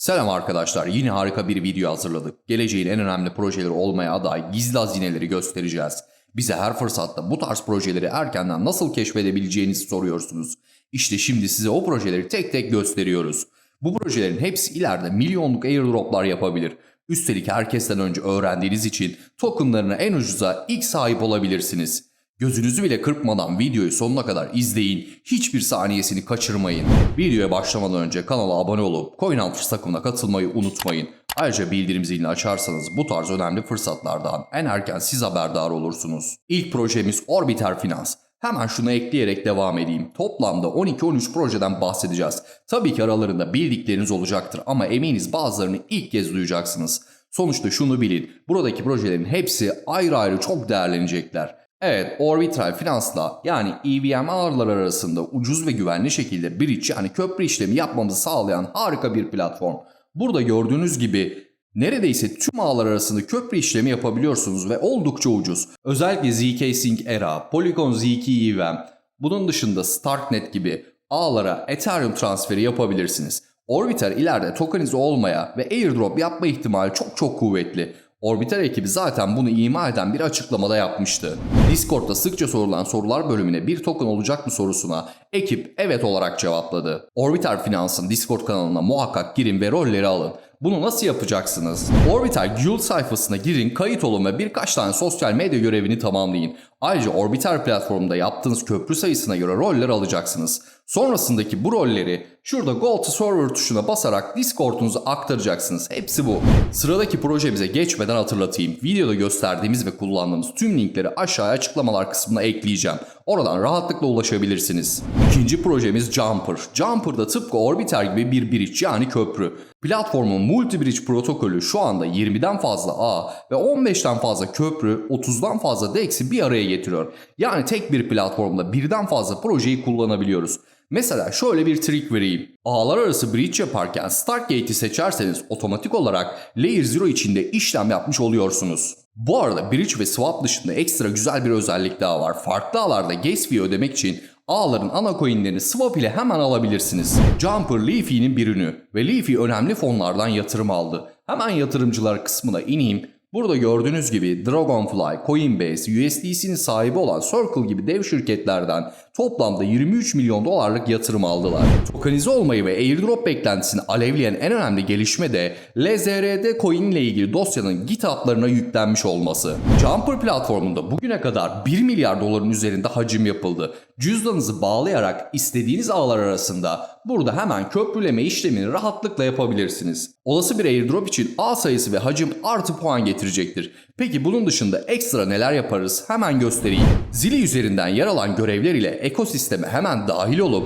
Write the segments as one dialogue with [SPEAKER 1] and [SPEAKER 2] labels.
[SPEAKER 1] Selam arkadaşlar, yine harika bir video hazırladık. Geleceğin en önemli projeleri olmaya aday gizli hazineleri göstereceğiz. Bize her fırsatta bu tarz projeleri erkenden nasıl keşfedebileceğinizi soruyorsunuz. İşte şimdi size o projeleri tek tek gösteriyoruz. Bu projelerin hepsi ileride milyonluk airdroplar yapabilir. Üstelik herkesten önce öğrendiğiniz için tokenlarına en ucuza ilk sahip olabilirsiniz. Gözünüzü bile kırpmadan videoyu sonuna kadar izleyin. Hiçbir saniyesini kaçırmayın. Videoya başlamadan önce kanala abone olup CoinHunters takımına katılmayı unutmayın. Ayrıca bildirim zilini açarsanız bu tarz önemli fırsatlardan en erken siz haberdar olursunuz. İlk projemiz Orbiter Finans. Hemen şunu ekleyerek devam edeyim. Toplamda 12-13 projeden bahsedeceğiz. Tabii ki aralarında bildikleriniz olacaktır ama eminiz bazılarını ilk kez duyacaksınız. Sonuçta şunu bilin, buradaki projelerin hepsi ayrı ayrı çok değerlenecekler. Evet, Orbital Finans'la yani EVM ağlarları arasında ucuz ve güvenli şekilde bridge yani köprü işlemi yapmamızı sağlayan harika bir platform. Burada gördüğünüz gibi neredeyse tüm ağlar arasında köprü işlemi yapabiliyorsunuz ve oldukça ucuz. Özellikle ZK Sync Era, Polygon Z2 EVM, bunun dışında Starknet gibi ağlara Ethereum transferi yapabilirsiniz. Orbiter ileride tokenize olmaya ve airdrop yapma ihtimali çok çok kuvvetli. Orbiter ekibi zaten bunu ima eden bir açıklamada yapmıştı. Discord'da sıkça sorulan sorular bölümüne bir token olacak mı sorusuna ekip evet olarak cevapladı. Orbiter Finans'ın Discord kanalına muhakkak girin ve rolleri alın. Bunu nasıl yapacaksınız? Orbiter Guild sayfasına girin, kayıt olun ve birkaç tane sosyal medya görevini tamamlayın. Ayrıca Orbiter platformunda yaptığınız köprü sayısına göre roller alacaksınız. Sonrasındaki bu rolleri şurada Go to Server tuşuna basarak Discord'unuza aktaracaksınız. Hepsi bu. Sıradaki projemize geçmeden hatırlatayım. Videoda gösterdiğimiz ve kullandığımız tüm linkleri aşağıya açıklamalar kısmına ekleyeceğim. Oradan rahatlıkla ulaşabilirsiniz. İkinci projemiz Jumper. Jumper da tıpkı Orbiter gibi bir bridge yani köprü. Platformun multi-bridge protokolü şu anda 20'den fazla ağ ve 15'ten fazla köprü, 30'dan fazla DEX'i bir araya getiriyor. Yani tek bir platformda birden fazla projeyi kullanabiliyoruz. Mesela şöyle bir trik vereyim. Ağlar arası bridge yaparken Stargate'i seçerseniz otomatik olarak Layer 0 içinde işlem yapmış oluyorsunuz. Bu arada bridge ve swap dışında ekstra güzel bir özellik daha var. Farklı ağlarda gas fee ödemek için ağların ana coinlerini swap ile hemen alabilirsiniz. Jumper Leafy'nin bir ürünü ve Leafy önemli fonlardan yatırım aldı. Hemen yatırımcılar kısmına ineyim. Burada gördüğünüz gibi Dragonfly, Coinbase, USDC'nin sahibi olan Circle gibi dev şirketlerden toplamda 23 milyon dolarlık yatırım aldılar. Tokenize olmayı ve airdrop beklentisini alevleyen en önemli gelişme de LZRD coin ile ilgili dosyanın GitHub'larına yüklenmiş olması. Jumper platformunda bugüne kadar 1 milyar doların üzerinde hacim yapıldı. Cüzdanınızı bağlayarak istediğiniz ağlar arasında burada hemen köprüleme işlemini rahatlıkla yapabilirsiniz. Olası bir airdrop için ağ sayısı ve hacim artı puan getirecektir. Peki bunun dışında ekstra neler yaparız hemen göstereyim. Zili üzerinden yer alan görevler ile ekosisteme hemen dahil olup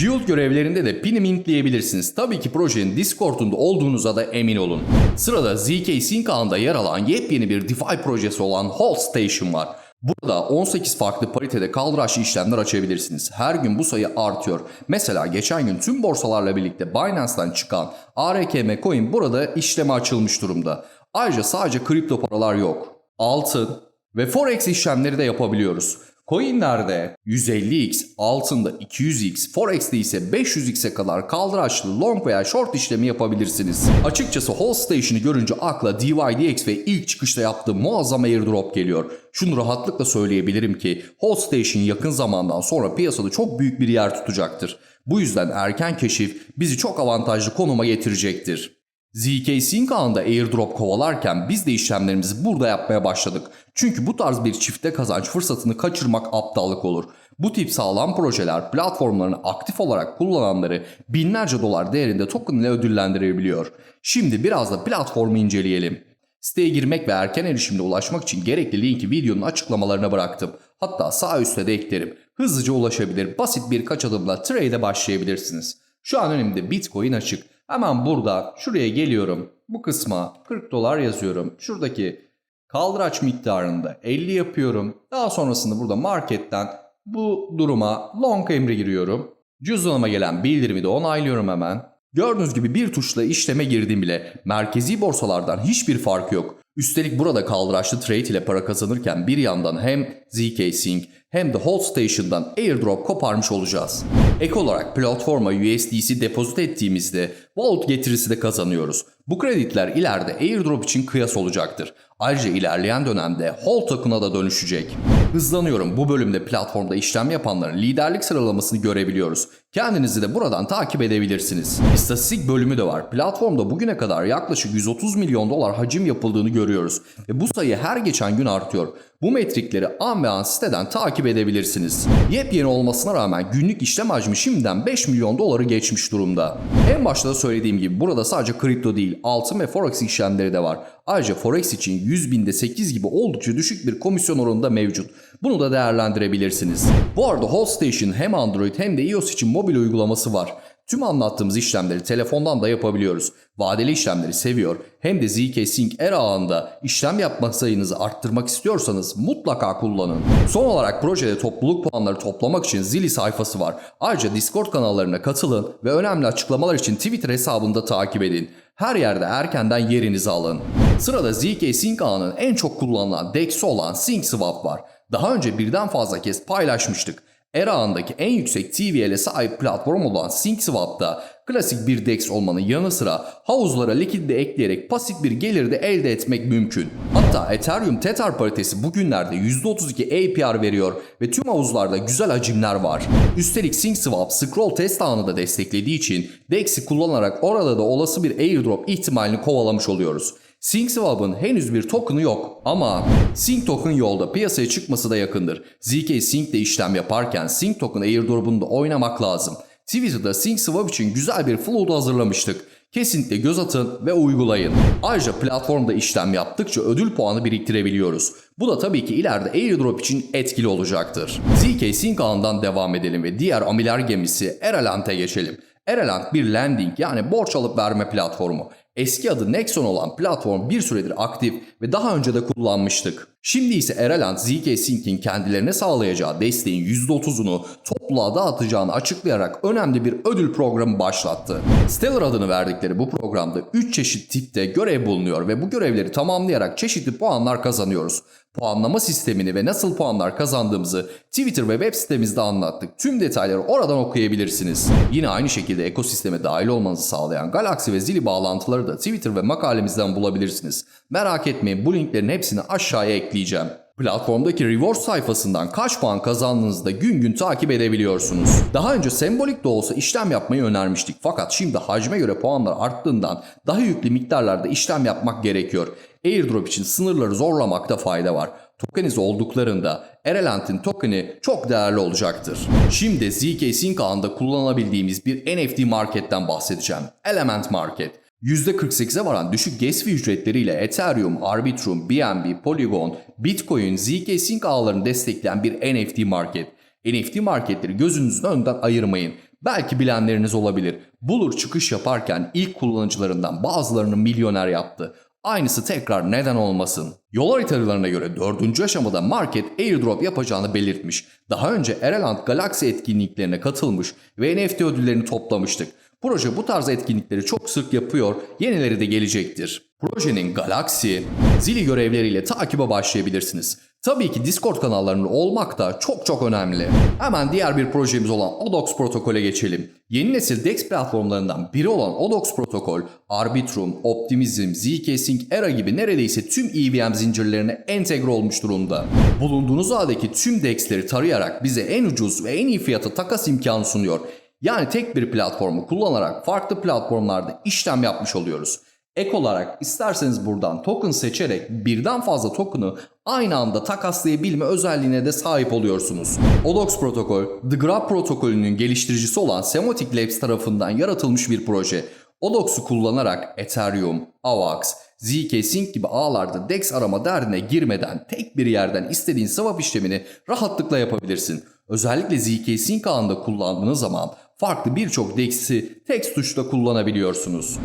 [SPEAKER 1] Guild görevlerinde de pini mintleyebilirsiniz. Tabii ki projenin Discord'unda olduğunuza da emin olun. Sırada ZK Sync ağında yer alan yepyeni bir DeFi projesi olan Hold Station var. Burada 18 farklı paritede kaldıraçlı işlemler açabilirsiniz. Her gün bu sayı artıyor. Mesela geçen gün tüm borsalarla birlikte Binance'dan çıkan ARKM Coin burada işleme açılmış durumda. Ayrıca sadece kripto paralar yok. Altın ve forex işlemleri de yapabiliyoruz. Coinlerde 150x, altında 200x, forex'te ise 500x'e kadar kaldıraçlı long veya short işlemi yapabilirsiniz. Açıkçası Hold Station'ı görünce akla DYDX ve ilk çıkışta yaptığı muazzam airdrop geliyor. Şunu rahatlıkla söyleyebilirim ki Hold Station yakın zamandan sonra piyasada çok büyük bir yer tutacaktır. Bu yüzden erken keşif bizi çok avantajlı konuma getirecektir. ZK Sync ağında airdrop kovalarken biz de işlemlerimizi burada yapmaya başladık. Çünkü bu tarz bir çifte kazanç fırsatını kaçırmak aptallık olur. Bu tip sağlam projeler platformlarını aktif olarak kullananları binlerce dolar değerinde token ile ödüllendirebiliyor. Şimdi biraz da platformu inceleyelim. Siteye girmek ve erken erişimde ulaşmak için gerekli linki videonun açıklamalarına bıraktım. Hatta sağ üstte de eklerim. Hızlıca ulaşabilir, basit birkaç adımla trade'e başlayabilirsiniz. Şu an önümde Bitcoin açık. Hemen burada şuraya geliyorum. Bu kısma 40 dolar yazıyorum. Şuradaki kaldıraç miktarında 50 yapıyorum. Daha sonrasında burada marketten bu duruma long emri giriyorum. Cüzdanıma gelen bildirimi de onaylıyorum hemen. Gördüğünüz gibi bir tuşla işleme girdim bile. Merkezi borsalardan hiçbir fark yok. Üstelik burada kaldıraçlı trade ile para kazanırken bir yandan hem ZK Sync hem de Hold Station'dan airdrop koparmış olacağız. Ek olarak platforma USDC depozit ettiğimizde wallet getirisi de kazanıyoruz. Bu krediler ileride airdrop için kıyas olacaktır. Ayrıca ilerleyen dönemde Hold token'a da dönüşecek. Hızlanıyorum. Bu bölümde platformda işlem yapanların liderlik sıralamasını görebiliyoruz. Kendinizi de buradan takip edebilirsiniz. İstatistik bölümü de var. Platformda bugüne kadar yaklaşık 130 milyon dolar hacim yapıldığını görüyoruz. Ve bu sayı her geçen gün artıyor. Bu metrikleri an be an siteden takip edebilirsiniz. Yepyeni olmasına rağmen günlük işlem hacmi şimdiden 5 milyon doları geçmiş durumda. En başta da söylediğim gibi burada sadece kripto değil altın ve forex işlemleri de var. Ayrıca forex için 100 binde 8 gibi oldukça düşük bir komisyon oranı da mevcut. Bunu da değerlendirebilirsiniz. Bu arada Holdstation hem Android hem de iOS için mobil uygulaması var. Tüm anlattığımız işlemleri telefondan da yapabiliyoruz. Vadeli işlemleri seviyor hem de ZK Sync Air ağında işlem yapma sayınızı arttırmak istiyorsanız mutlaka kullanın. Son olarak projede topluluk puanları toplamak için Zili sayfası var. Ayrıca Discord kanallarına katılın ve önemli açıklamalar için Twitter hesabında takip edin. Her yerde erkenden yerinizi alın. Sırada ZK Sync ağının en çok kullanılan DEX'i olan SyncSwap var. Daha önce birden fazla kez paylaşmıştık. Era ağındaki en yüksek TVL'e sahip platform olan SyncSwap'ta klasik bir DEX olmanın yanı sıra havuzlara likit de ekleyerek pasif bir gelir de elde etmek mümkün. Hatta Ethereum Tether paritesi bugünlerde %32 APR veriyor ve tüm havuzlarda güzel hacimler var. Üstelik SyncSwap scroll test ağını da desteklediği için DEX'i kullanarak orada da olası bir airdrop ihtimalini kovalamış oluyoruz. SyncSwap'ın henüz bir token'ı yok ama Sync token yolda piyasaya çıkması da yakındır. ZK Sync de işlem yaparken Sync token airdrop'unu da oynamak lazım. Twitter'da SyncSwap için güzel bir flow hazırlamıştık. Kesinlikle göz atın ve uygulayın. Ayrıca platformda işlem yaptıkça ödül puanı biriktirebiliyoruz. Bu da tabii ki ileride airdrop için etkili olacaktır. ZK Sync ağından devam edelim ve diğer amiler gemisi Eralant'e geçelim. Eralant bir lending yani borç alıp verme platformu. Eski adı Nexon olan platform bir süredir aktif ve daha önce de kullanmıştık. Şimdi ise Eralant ZK Sync'in kendilerine sağlayacağı desteğin %30'unu topluluğa dağıtacağını açıklayarak önemli bir ödül programı başlattı. Stellar adını verdikleri bu programda 3 çeşit tipte görev bulunuyor ve bu görevleri tamamlayarak çeşitli puanlar kazanıyoruz. Puanlama sistemini ve nasıl puanlar kazandığımızı Twitter ve web sitemizde anlattık. Tüm detayları oradan okuyabilirsiniz. Yine aynı şekilde ekosisteme dahil olmanızı sağlayan Galaxy ve Zili bağlantıları da Twitter ve makalemizden bulabilirsiniz. Merak etmeyin bu linklerin hepsini aşağıya ekleyeceğim. Platformdaki reward sayfasından kaç puan kazandığınızı da gün gün takip edebiliyorsunuz. Daha önce sembolik de olsa işlem yapmayı önermiştik fakat şimdi hacme göre puanlar arttığından daha yüklü miktarlarda işlem yapmak gerekiyor. Airdrop için sınırları zorlamakta fayda var. Tokenize olduklarında Erelant'in tokeni çok değerli olacaktır. Şimdi ZK Sync ağında kullanabildiğimiz bir NFT marketten bahsedeceğim. Element Market. %48'e varan düşük gas fee ücretleriyle Ethereum, Arbitrum, BNB, Polygon, Bitcoin, ZK Sync ağlarını destekleyen bir NFT market. NFT marketleri gözünüzün önünden ayırmayın. Belki bilenleriniz olabilir. Bulur çıkış yaparken ilk kullanıcılarından bazılarını milyoner yaptı. Aynısı tekrar neden olmasın? Yol haritalarına göre dördüncü aşamada market airdrop yapacağını belirtmiş. Daha önce Ereland Galaxy etkinliklerine katılmış ve NFT ödüllerini toplamıştık. Proje bu tarz etkinlikleri çok sık yapıyor, yenileri de gelecektir. Projenin Galaxy, zili görevleriyle takibe başlayabilirsiniz. Tabii ki Discord kanallarında olmak da çok çok önemli. Hemen diğer bir projemiz olan Odox protokole geçelim. Yeni nesil DEX platformlarından biri olan Odox protokol, Arbitrum, Optimism, ZK Sync, Era gibi neredeyse tüm EVM zincirlerine entegre olmuş durumda. Bulunduğunuz ağdaki tüm DEX'leri tarayarak bize en ucuz ve en iyi fiyata takas imkanı sunuyor. Yani tek bir platformu kullanarak farklı platformlarda işlem yapmış oluyoruz. Ek olarak isterseniz buradan token seçerek birden fazla token'ı aynı anda takaslayabilme özelliğine de sahip oluyorsunuz. Odox protokol, The Graph protokolünün geliştiricisi olan Semantic Labs tarafından yaratılmış bir proje. Odox'u kullanarak Ethereum, AVAX, ZK Sync gibi ağlarda DEX arama derdine girmeden tek bir yerden istediğin swap işlemini rahatlıkla yapabilirsin. Özellikle ZK Sync ağında kullandığınız zaman farklı birçok DEX'i tek tuşla kullanabiliyorsunuz.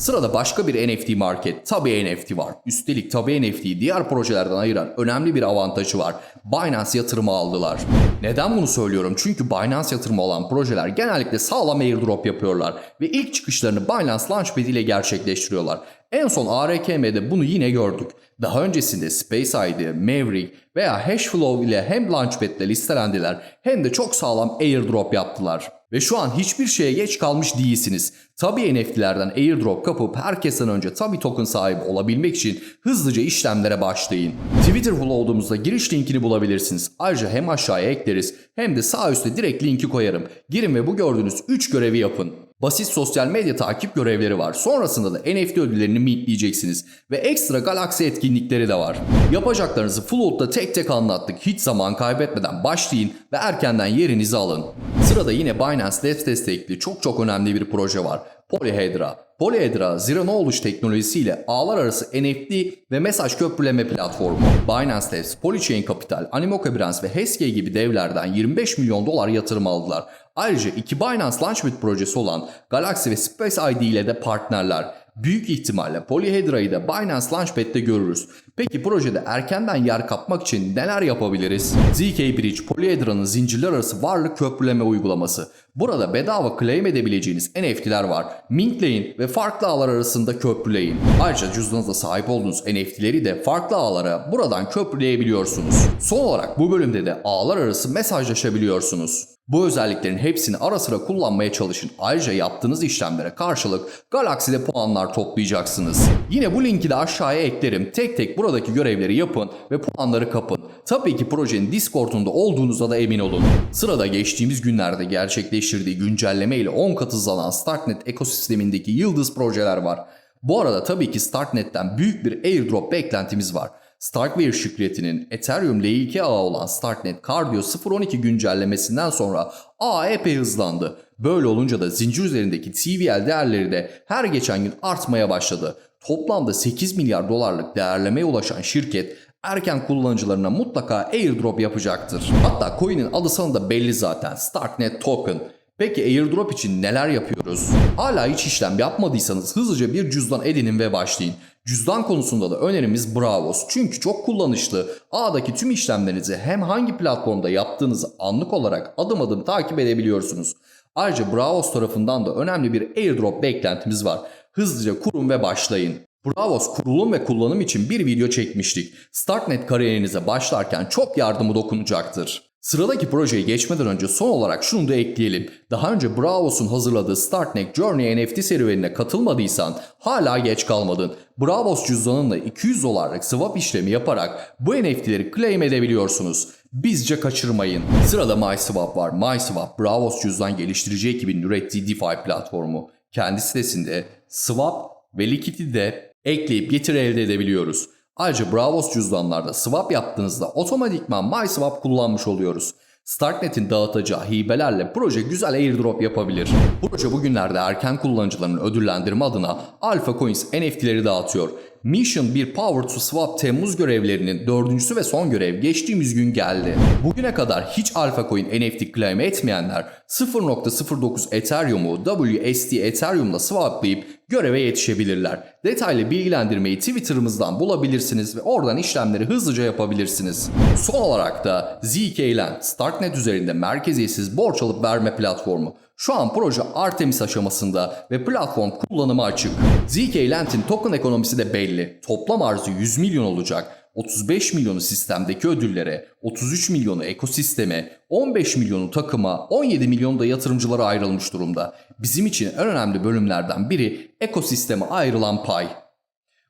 [SPEAKER 1] Sırada başka bir NFT market, tabi NFT var. Üstelik tabi NFT'yi diğer projelerden ayıran önemli bir avantajı var. Binance yatırımı aldılar. Neden bunu söylüyorum? Çünkü Binance yatırımı olan projeler genellikle sağlam airdrop yapıyorlar ve ilk çıkışlarını Binance Launchpad ile gerçekleştiriyorlar. En son ARKM'de bunu yine gördük. Daha öncesinde Space Maverick veya Hashflow ile hem Launchpad'le listelendiler hem de çok sağlam airdrop yaptılar. Ve şu an hiçbir şeye geç kalmış değilsiniz. Tabi NFT'lerden airdrop kapıp herkesten önce tabi token sahibi olabilmek için hızlıca işlemlere başlayın. Twitter Flow'umuzda giriş linkini bulabilirsiniz. Ayrıca hem aşağıya ekleriz hem de sağ üstte direkt linki koyarım. Girin ve bu gördüğünüz 3 görevi yapın. Basit sosyal medya takip görevleri var. Sonrasında da NFT ödüllerini mintleyeceksiniz. Ve ekstra galaksi etkinlikleri de var. Yapacaklarınızı Float'ta tek tek anlattık. Hiç zaman kaybetmeden başlayın ve erkenden yerinizi alın. Sırada yine Binance Labs destekli çok çok önemli bir proje var. Polyhedra. Polyhedra, Zero Knowledge teknolojisiyle ağlar arası NFT ve mesaj köprüleme platformu. Binance Labs, Polychain Capital, Animoca Brands ve Heskey gibi devlerden 25 milyon dolar yatırım aldılar. Ayrıca iki Binance Launchpad projesi olan Galaxy ve Space ID ile de partnerler. Büyük ihtimalle Polyhedra'yı da Binance Launchpad'de görürüz. Peki projede erkenden yer kapmak için neler yapabiliriz? ZK Bridge, Polyhedra'nın zincirler arası varlık köprüleme uygulaması. Burada bedava claim edebileceğiniz NFT'ler var. Mintleyin ve farklı ağlar arasında köprüleyin. Ayrıca cüzdanınızda sahip olduğunuz NFT'leri de farklı ağlara buradan köprüleyebiliyorsunuz. Son olarak bu bölümde de ağlar arası mesajlaşabiliyorsunuz. Bu özelliklerin hepsini ara sıra kullanmaya çalışın. Ayrıca yaptığınız işlemlere karşılık Galaxy'de puanlar toplayacaksınız. Yine bu linki de aşağıya eklerim. Tek tek buradaki görevleri yapın ve puanları kapın. Tabii ki projenin Discord'unda olduğunuza da emin olun. Sırada geçtiğimiz günlerde gerçekleştirdiği güncelleme ile 10 kat hızlanan Starknet ekosistemindeki yıldız projeler var. Bu arada tabii ki Starknet'ten büyük bir airdrop beklentimiz var. Starkware şirketinin Ethereum L2 ağı olan Starknet Cardio 0.12 güncellemesinden sonra ağ epey hızlandı. Böyle olunca da zincir üzerindeki TVL değerleri de her geçen gün artmaya başladı. Toplamda 8 milyar dolarlık değerlemeye ulaşan şirket erken kullanıcılarına mutlaka airdrop yapacaktır. Hatta coin'in adı sanı belli zaten. Starknet Token. Peki airdrop için neler yapıyoruz? Hala hiç işlem yapmadıysanız hızlıca bir cüzdan edinin ve başlayın. Cüzdan konusunda da önerimiz Bravos. Çünkü çok kullanışlı. Ağdaki tüm işlemlerinizi hem hangi platformda yaptığınızı anlık olarak adım adım takip edebiliyorsunuz. Ayrıca Bravos tarafından da önemli bir airdrop beklentimiz var. Hızlıca kurun ve başlayın. Bravos kurulum ve kullanım için bir video çekmiştik. Starknet kariyerinize başlarken çok yardımı dokunacaktır. Sıradaki projeye geçmeden önce son olarak şunu da ekleyelim. Daha önce Bravos'un hazırladığı Starknet Journey NFT serüvenine katılmadıysan hala geç kalmadın. Bravos cüzdanınla 200 dolarlık swap işlemi yaparak bu NFT'leri claim edebiliyorsunuz. Bizce kaçırmayın. Sırada MySwap var. MySwap, Bravos cüzdan geliştirici ekibinin ürettiği DeFi platformu. Kendi sitesinde swap ve likiti de ekleyip getiri elde edebiliyoruz. Ayrıca Bravos cüzdanlarda swap yaptığınızda otomatikman MySwap kullanmış oluyoruz. Starknet'in dağıtacağı hibelerle proje güzel airdrop yapabilir. Proje bugünlerde erken kullanıcıların ödüllendirme adına Alpha Coins NFT'leri dağıtıyor. Mission 1 Power to Swap Temmuz görevlerinin dördüncüsü ve son görev geçtiğimiz gün geldi. Bugüne kadar hiç Alpha Coin NFT claim etmeyenler 0.09 Ethereum'u WST Ethereum'la swaplayıp göreve yetişebilirler. Detaylı bilgilendirmeyi Twitter'ımızdan bulabilirsiniz ve oradan işlemleri hızlıca yapabilirsiniz. Son olarak da ZK-Land, Starknet üzerinde merkeziyetsiz borç alıp verme platformu. Şu an proje Artemis aşamasında ve platform kullanıma açık. ZK Lent'in token ekonomisi de belli. Toplam arzı 100 milyon olacak. 35 milyonu sistemdeki ödüllere, 33 milyonu ekosisteme, 15 milyonu takıma, 17 milyon da yatırımcılara ayrılmış durumda. Bizim için en önemli bölümlerden biri ekosisteme ayrılan pay.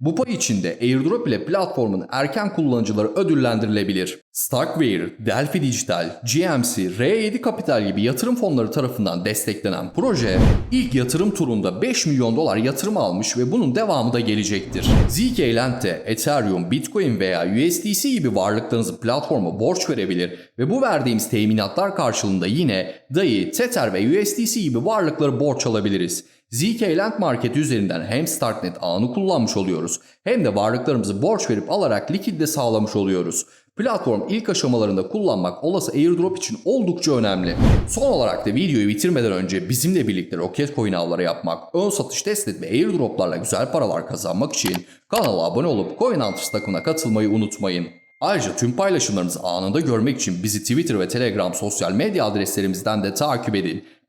[SPEAKER 1] Bu pay içinde airdrop ile platformun erken kullanıcıları ödüllendirilebilir. Starkware, Delphi Digital, GMC, R7 Capital gibi yatırım fonları tarafından desteklenen proje ilk yatırım turunda 5 milyon dolar yatırım almış ve bunun devamı da gelecektir. ZK Lend'de Ethereum, Bitcoin veya USDC gibi varlıklarınızı platforma borç verebilir ve bu verdiğimiz teminatlar karşılığında yine DAI, Tether ve USDC gibi varlıkları borç alabiliriz. ZK Land Market üzerinden hem Startnet ağını kullanmış oluyoruz hem de varlıklarımızı borç verip alarak likidite sağlamış oluyoruz. Platform ilk aşamalarında kullanmak olası airdrop için oldukça önemli. Son olarak da videoyu bitirmeden önce bizimle birlikte Rocket Coin avları yapmak, ön satış test etme airdroplarla güzel paralar kazanmak için kanala abone olup Coin Hunters takımına katılmayı unutmayın. Ayrıca tüm paylaşımlarımızı anında görmek için bizi Twitter ve Telegram sosyal medya adreslerimizden de takip edin.